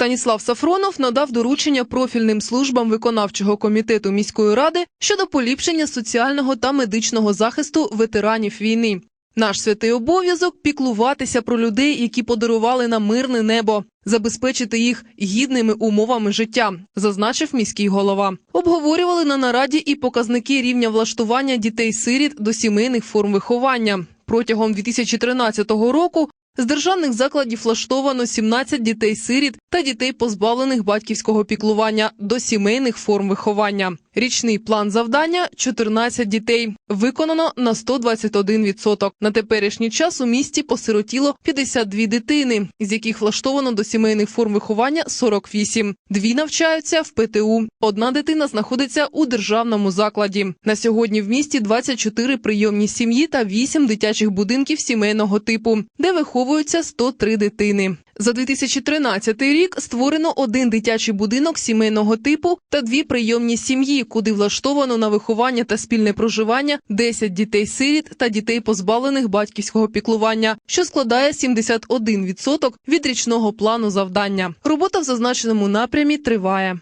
Станіслав Сафронов надав доручення профільним службам виконавчого комітету міської ради щодо поліпшення соціального та медичного захисту ветеранів війни. Наш святий обов'язок піклуватися про людей, які подарували нам мирне небо, забезпечити їх гідними умовами життя, зазначив міський голова. Обговорювали на нараді і показники рівня влаштування дітей-сиріт до сімейних форм виховання. Протягом 2013 року з державних закладів влаштовано 17 дітей-сиріт та дітей, позбавлених батьківського піклування до сімейних форм виховання. Річний план завдання 14 дітей. Виконано на 121%. На теперішній час у місті посиротіло 52 дитини, із яких влаштовано до сімейних форм виховання 48. Дві навчаються в ПТУ. Одна дитина знаходиться у державному закладі. На сьогодні в місті 24 прийомні сім'ї та 8 дитячих будинків сімейного типу, де виховуються 103 дитини. За 2013 рік створено один дитячий будинок сімейного типу та дві прийомні сім'ї, куди влаштовано на виховання та спільне проживання 10 дітей-сиріт та дітей, позбавлених батьківського піклування, що складає 71% від річного плану завдання. Робота в зазначеному напрямі триває.